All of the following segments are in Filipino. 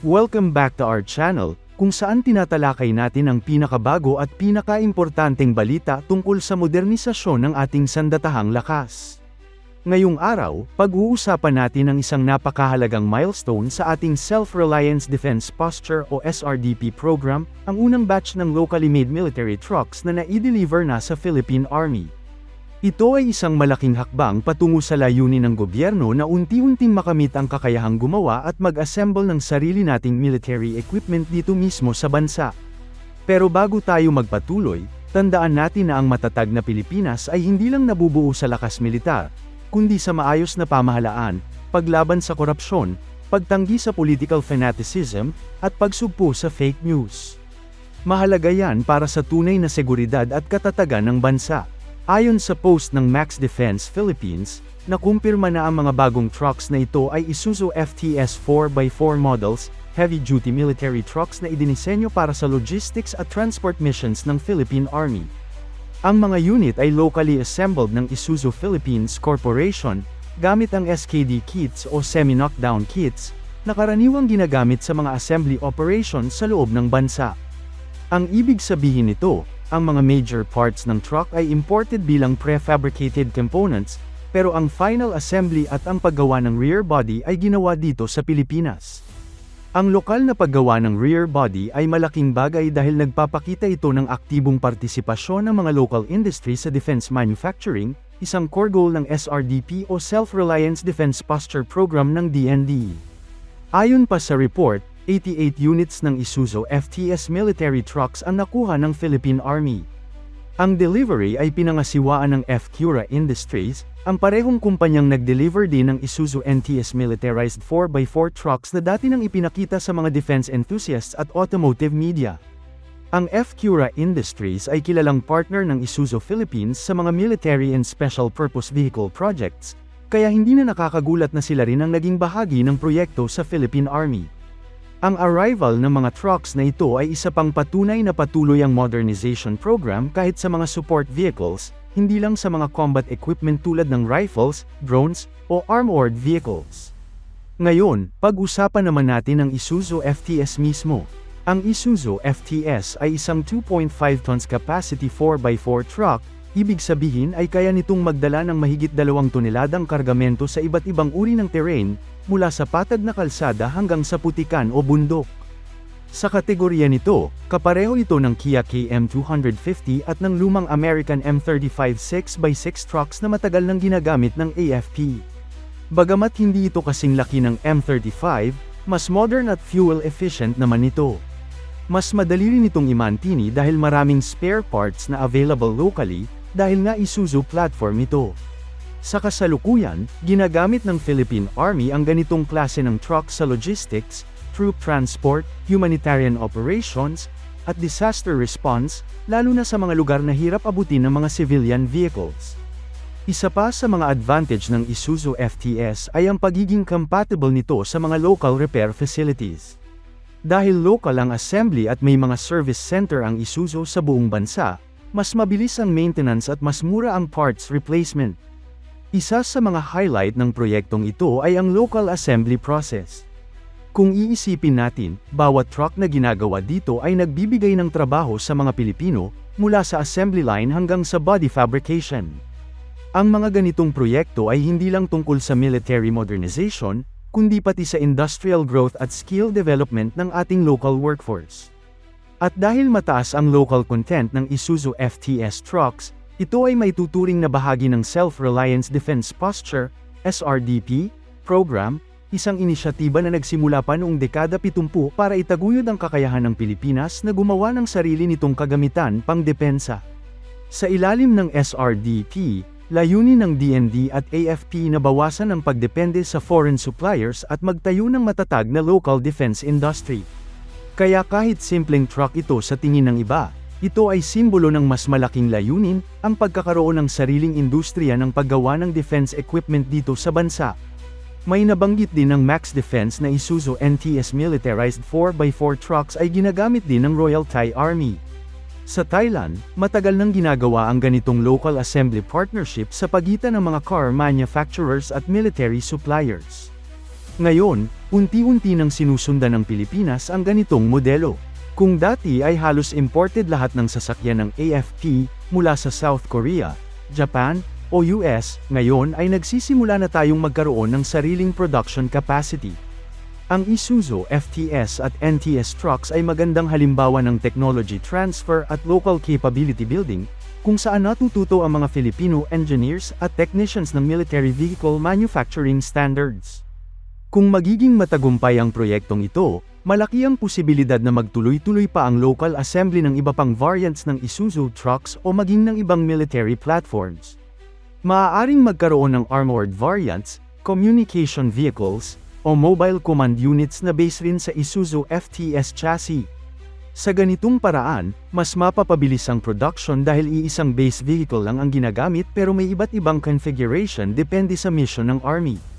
Welcome back to our channel, kung saan tinatalakay natin ang pinakabago at pinakaimportanteng balita tungkol sa modernisasyon ng ating sandatahang lakas. Ngayong araw, pag-uusapan natin ang isang napakahalagang milestone sa ating Self-Reliance Defense Posture o SRDP program, ang unang batch ng locally made military trucks na na-deliver na sa Philippine Army. Ito ay isang malaking hakbang patungo sa layunin ng gobyerno na unti-unting makamit ang kakayahang gumawa at mag-assemble ng sarili nating military equipment dito mismo sa bansa. Pero bago tayo magpatuloy, tandaan natin na ang matatag na Pilipinas ay hindi lang nabubuo sa lakas militar, kundi sa maayos na pamahalaan, paglaban sa korupsyon, pagtanggi sa political fanaticism, at pagsugpo sa fake news. Mahalaga yan para sa tunay na seguridad at katatagan ng bansa. Ayon sa post ng Max Defense Philippines, nakumpirma na ang mga bagong trucks na ito ay Isuzu FTS 4x4 models, heavy-duty military trucks na idinisenyo para sa logistics at transport missions ng Philippine Army. Ang mga unit ay locally assembled ng Isuzu Philippines Corporation, gamit ang SKD kits o semi-knockdown kits, na karaniwang ginagamit sa mga assembly operations sa loob ng bansa. Ang ibig sabihin nito, ang mga major parts ng truck ay imported bilang prefabricated components, pero ang final assembly at ang paggawa ng rear body ay ginawa dito sa Pilipinas. Ang lokal na paggawa ng rear body ay malaking bagay dahil nagpapakita ito ng aktibong partisipasyon ng mga local industry sa defense manufacturing, isang core goal ng SRDP o Self-Reliance Defense Posture Program ng DND. Ayon pa sa report, 88 units ng Isuzu FTS military trucks ang nakuha ng Philippine Army. Ang delivery ay pinangasiwaan ng F-Cura Industries, ang parehong kumpanyang nag-deliver din ng Isuzu NTS militarized 4x4 trucks na dati nang ipinakita sa mga defense enthusiasts at automotive media. Ang F-Cura Industries ay kilalang partner ng Isuzu Philippines sa mga military and special purpose vehicle projects, kaya hindi na nakakagulat na sila rin ang naging bahagi ng proyekto sa Philippine Army. Ang arrival ng mga trucks na ito ay isa pang patunay na patuloy ang modernization program kahit sa mga support vehicles, hindi lang sa mga combat equipment tulad ng rifles, drones, o armored vehicles. Ngayon, pag-usapan naman natin ang Isuzu FTS mismo. Ang Isuzu FTS ay isang 2.5 tons capacity 4x4 truck, ibig sabihin ay kaya nitong magdala ng mahigit 2 toneladang kargamento sa iba't ibang uri ng terrain, mula sa patag na kalsada hanggang sa putikan o bundok. Sa kategorya nito, kapareho ito ng Kia KM250 at ng lumang American M35 6x6 trucks na matagal nang ginagamit ng AFP. Bagamat hindi ito kasing laki ng M35, mas modern at fuel efficient naman ito. Mas madali rin itong imantini dahil maraming spare parts na available locally, dahil nga Isuzu platform ito. Sa kasalukuyan, ginagamit ng Philippine Army ang ganitong klase ng truck sa logistics, troop transport, humanitarian operations, at disaster response, lalo na sa mga lugar na hirap abutin ng mga civilian vehicles. Isa pa sa mga advantage ng Isuzu FTS ay ang pagiging compatible nito sa mga local repair facilities. Dahil local ang assembly at may mga service center ang Isuzu sa buong bansa, mas mabilis ang maintenance at mas mura ang parts replacement. Isa sa mga highlight ng proyektong ito ay ang local assembly process. Kung iisipin natin, bawat truck na ginagawa dito ay nagbibigay ng trabaho sa mga Pilipino, mula sa assembly line hanggang sa body fabrication. Ang mga ganitong proyekto ay hindi lang tungkol sa military modernization, kundi pati sa industrial growth at skill development ng ating local workforce. At dahil mataas ang local content ng Isuzu FTS trucks, ito ay may tuturing na bahagi ng Self-Reliance Defense Posture, SRDP, program, isang inisyatiba na nagsimula pa noong dekada 70 para itaguyod ang kakayahan ng Pilipinas na gumawa ng sarili nitong kagamitan pang depensa. Sa ilalim ng SRDP, layunin ng DND at AFP na bawasan ang pagdepende sa foreign suppliers at magtayo ng matatag na local defense industry. Kaya kahit simpleng truck ito sa tingin ng iba, ito ay simbolo ng mas malaking layunin, ang pagkakaroon ng sariling industriya ng paggawa ng defense equipment dito sa bansa. May nabanggit din ng Max Defense na Isuzu NTS militarized 4x4 trucks ay ginagamit din ng Royal Thai Army. Sa Thailand, matagal nang ginagawa ang ganitong local assembly partnership sa pagitan ng mga car manufacturers at military suppliers. Ngayon, unti-unti nang sinusundan ng Pilipinas ang ganitong modelo. Kung dati ay halos imported lahat ng sasakyan ng AFP mula sa South Korea, Japan, o US, ngayon ay nagsisimula na tayong magkaroon ng sariling production capacity. Ang Isuzu FTS at NTS trucks ay magandang halimbawa ng technology transfer at local capability building, kung saan natututo ang mga Filipino engineers at technicians ng military vehicle manufacturing standards. Kung magiging matagumpay ang proyektong ito, malaki ang posibilidad na magtuloy-tuloy pa ang local assembly ng iba pang variants ng Isuzu trucks o maging ng ibang military platforms. Maaaring magkaroon ng armored variants, communication vehicles, o mobile command units na base rin sa Isuzu FTS chassis. Sa ganitong paraan, mas mapapabilis ang production dahil iisang base vehicle lang ang ginagamit pero may iba't ibang configuration depende sa mission ng Army.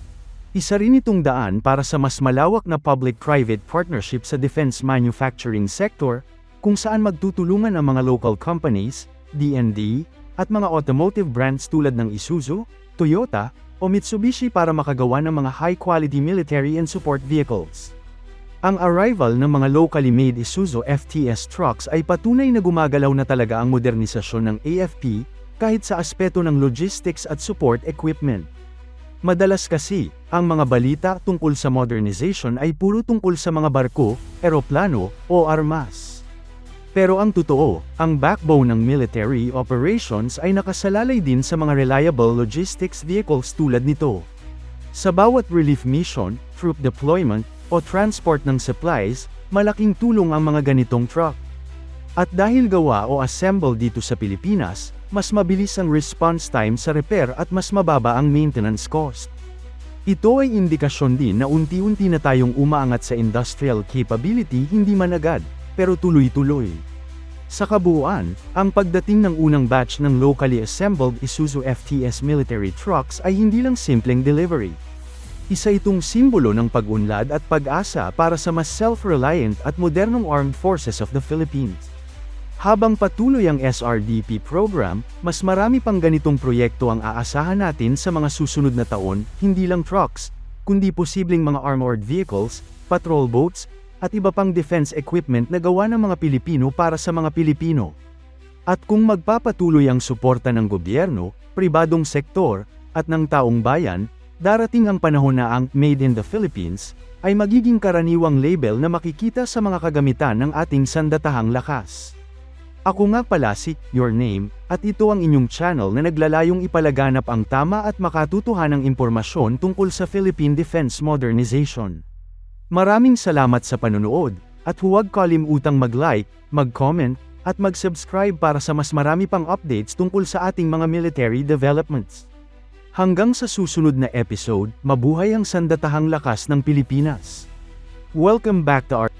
Isa rin itong daan para sa mas malawak na public-private partnership sa defense manufacturing sector, kung saan magtutulungan ang mga local companies, D&D, at mga automotive brands tulad ng Isuzu, Toyota, o Mitsubishi para makagawa ng mga high-quality military and support vehicles. Ang arrival ng mga locally made Isuzu FTS trucks ay patunay na gumagalaw na talaga ang modernisasyon ng AFP, kahit sa aspeto ng logistics at support equipment. Madalas kasi, ang mga balita tungkol sa modernization ay puro tungkol sa mga barko, eroplano, o armas. Pero ang totoo, ang backbone ng military operations ay nakasalalay din sa mga reliable logistics vehicles tulad nito. Sa bawat relief mission, troop deployment, o transport ng supplies, malaking tulong ang mga ganitong truck. At dahil gawa o assemble dito sa Pilipinas, mas mabilis ang response time sa repair at mas mababa ang maintenance cost. Ito ay indikasyon din na unti-unti na tayong umaangat sa industrial capability hindi man agad, pero tuloy-tuloy. Sa kabuuan, ang pagdating ng unang batch ng locally assembled Isuzu FTS military trucks ay hindi lang simpleng delivery. Isa itong simbolo ng pag-unlad at pag-asa para sa mas self-reliant at modernong armed forces of the Philippines. Habang patuloy ang SRDP program, mas marami pang ganitong proyekto ang aasahan natin sa mga susunod na taon, hindi lang trucks, kundi posibleng mga armored vehicles, patrol boats, at iba pang defense equipment na gawa ng mga Pilipino para sa mga Pilipino. At kung magpapatuloy ang suporta ng gobyerno, pribadong sektor, at ng taong bayan, darating ang panahon na ang Made in the Philippines ay magiging karaniwang label na makikita sa mga kagamitan ng ating sandatahang lakas. Ako nga pala si Your Name, at ito ang inyong channel na naglalayong ipalaganap ang tama at makatutuhanang impormasyon tungkol sa Philippine Defense Modernization. Maraming salamat sa panonood, at huwag kalimutang mag-like, mag-comment, at mag-subscribe para sa mas marami pang updates tungkol sa ating mga military developments. Hanggang sa susunod na episode, mabuhay ang sandatahang lakas ng Pilipinas. Welcome back to our